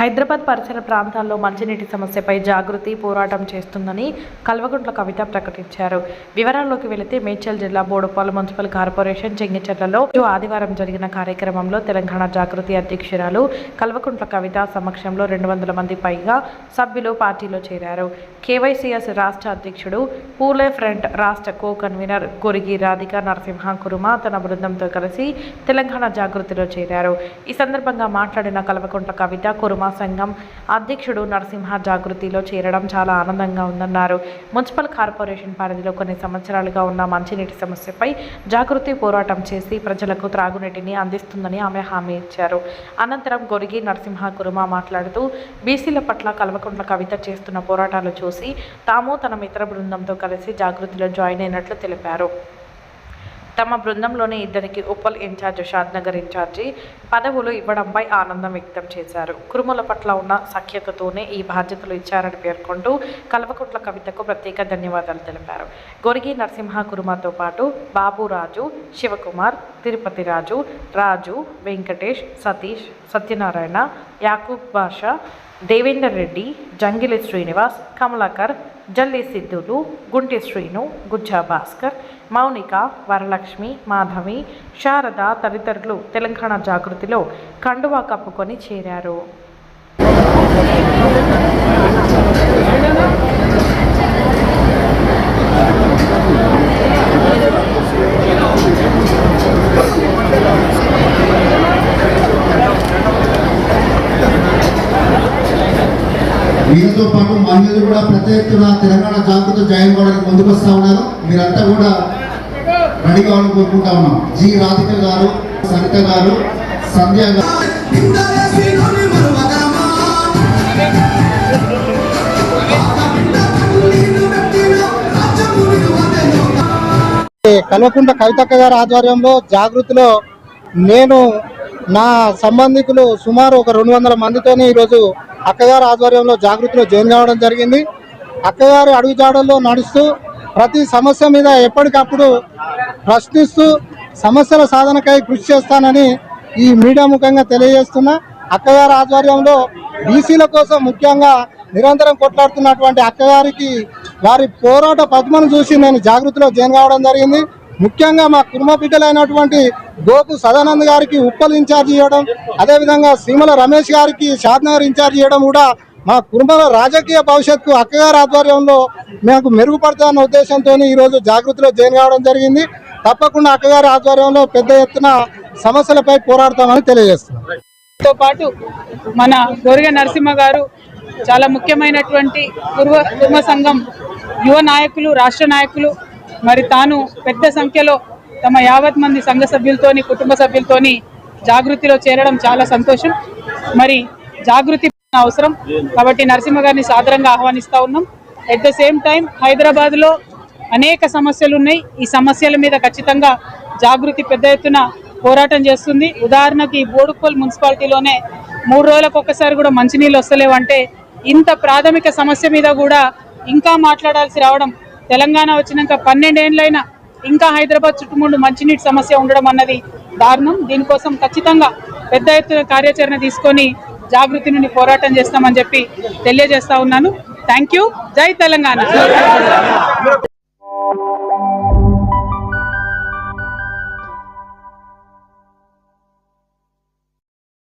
హైదరాబాద్ పరిసర ప్రాంతాల్లో మంచినీటి సమస్యపై జాగృతి పోరాటం చేస్తుందని కల్వకుంట్ల కవిత ప్రకటించారు. వివరాల్లోకి వెళితే మేడ్చల్ జిల్లా బోడుపాలు మున్సిపల్ కార్పొరేషన్ చెంగిచెట్లలో ఆదివారం జరిగిన కార్యక్రమంలో తెలంగాణ జాగృతి అధ్యక్షురాలు కల్వకుంట్ల కవిత సమక్షంలో రెండు వందల మంది పైగా సభ్యులు పార్టీలో చేరారు. కేవైసీఎస్ రాష్ట్ర అధ్యక్షుడు పూలే ఫ్రంట్ రాష్ట్ర కో కన్వీనర్ గొరిగి రాధిక నరసింహ కురుమ తన బృందంతో కలిసి తెలంగాణ జాగృతిలో చేరారు. ఈ సందర్భంగా మాట్లాడిన కల్వకుంట్ల కవిత కురుమ సంఘం అధ్యక్షుడు నరసింహ జాగృతిలో చేరడం చాలా ఆనందంగా ఉందన్నారు. మున్సిపల్ కార్పొరేషన్ పరిధిలో కొన్ని సంవత్సరాలుగా ఉన్న మంచినీటి సమస్యపై జాగృతి పోరాటం చేసి ప్రజలకు త్రాగునీటిని అందిస్తుందని ఆమె హామీ ఇచ్చారు. అనంతరం గొరిగి నరసింహ కురుమ మాట్లాడుతూ బీసీల పట్ల కల్వకుంట్ల కవిత చేస్తున్న పోరాటాలు చూసి తాము తన మిత్ర బృందంతో కలిసి జాగృతిలో జాయిన్ అయినట్లు తెలిపారు. తమ బృందంలోని ఇద్దరికి ఉప్పల్ ఇన్ఛార్జ్ షాద్నగర్ ఇన్ఛార్జి పదవులు ఇవ్వడంపై ఆనందం వ్యక్తం చేశారు. కురుముల పట్ల ఉన్న సఖ్యతతోనే ఈ బాధ్యతలు ఇచ్చారని పేర్కొంటూ కల్వకుంట్ల కవితకు ప్రత్యేక ధన్యవాదాలు తెలిపారు. గొరిగి నరసింహ కురుమతో పాటు బాబురాజు శివకుమార్ తిరుపతి రాజు రాజు వెంకటేష్ సతీష్ సత్యనారాయణ యాకూబ్ బాషా దేవేందర్ రెడ్డి జంగిలి శ్రీనివాస్ కమలాకర్ జల్లి సిద్ధులు గుంటి శ్రీను గుజ్జా భాస్కర్ మౌనిక వరలక్ష్మి మాధవి శారద తదితరులు తెలంగాణ జాగృతిలో కండువా కప్పుకొని చేరారు. వీరితో పాటు మహిళలు కూడా పెద్ద ఎత్తున తెలంగాణ జాగృతి జాయిన్ కావడానికి ముందుకు వస్తూ ఉన్నారు. మీరంతా కూడా రెడీ కావాలని కోరుకుంటా ఉన్నాం. జి రాధిక గారు సరిత గారు సంధ్య గారు. కవితక్క గారి ఆధ్వర్యంలో జాగృతిలో నేను నా సంబంధికులు సుమారు ఒక రెండు వందల మందితోనే ఈరోజు అక్కగారి ఆధ్వర్యంలో జాగృతిలో జాయిన్ కావడం జరిగింది. అక్కగారి అడుగుజాడల్లో నడుస్తూ ప్రతి సమస్య మీద ఎప్పటికప్పుడు ప్రశ్నిస్తూ సమస్యల సాధనకై కృషి చేస్తానని ఈ మీడియా ముఖంగా తెలియజేస్తున్నా. అక్కగారి ఆధ్వర్యంలో బీసీల కోసం ముఖ్యంగా నిరంతరం కొట్లాడుతున్నటువంటి అక్కగారికి వారి పోరాట పద్మను చూసి నేను జాగృతిలో జాయిన్ కావడం జరిగింది. ముఖ్యంగా మా కుటుంబ బిడ్డలైనటువంటి గోపు సదానంద్ గారికి ఉప్పల్ ఇన్ఛార్జ్ చేయడం అదేవిధంగా సీమల రమేష్ గారికి షాద్నగర్ ఇన్ఛార్జ్ చేయడం కూడా మా కుటుంబాల రాజకీయ భవిష్యత్తు అక్కగారి ఆధ్వర్యంలో మాకు మెరుగుపడతాయన్న ఉద్దేశంతో ఈరోజు జాగృతిలో జాయిన్ కావడం జరిగింది. తప్పకుండా అక్కగారి ఆధ్వర్యంలో పెద్ద ఎత్తున సమస్యలపై పోరాడతామని తెలియజేస్తున్నాం. తో పాటు మన గొరిగ నరసింహ గారు చాలా ముఖ్యమైనటువంటి పూర్వ కుర్మ సంఘం యువ నాయకులు రాష్ట్ర నాయకులు మరి తాను పెద్ద సంఖ్యలో తమ యావత్ మంది సంఘ సభ్యులతోని కుటుంబ సభ్యులతోని జాగృతిలో చేరడం చాలా సంతోషం. మరి జాగృతి అవసరం. కాబట్టి నరసింహ గారిని సాదరంగా ఆహ్వానిస్తా ఉన్నాం. ఎట్ ద సేమ్ టైం హైదరాబాద్లో అనేక సమస్యలు ఉన్నాయి. ఈ సమస్యల మీద ఖచ్చితంగా జాగృతి పెద్ద ఎత్తున పోరాటం చేస్తుంది. ఉదాహరణకి ఈ బోడుకోల్ మున్సిపాలిటీలోనే మూడు రోజులకు ఒక్కసారి కూడా మంచినీళ్ళు వస్తలేవంటే ఇంత ప్రాథమిక సమస్య మీద కూడా ఇంకా మాట్లాడాల్సి రావడం తెలంగాణ వచ్చినాక పన్నెండేళ్ళైనా ఇంకా హైదరాబాద్ చుట్టుముందు మంచినీటి సమస్య ఉండడం అన్నది దారుణం. దీనికోసం ఖచ్చితంగా పెద్ద ఎత్తున కార్యాచరణ తీసుకొని జాగృతి నుండి పోరాటం చేస్తామని చెప్పి తెలియజేస్తా ఉన్నాను. థ్యాంక్ యూ జై తెలంగాణ.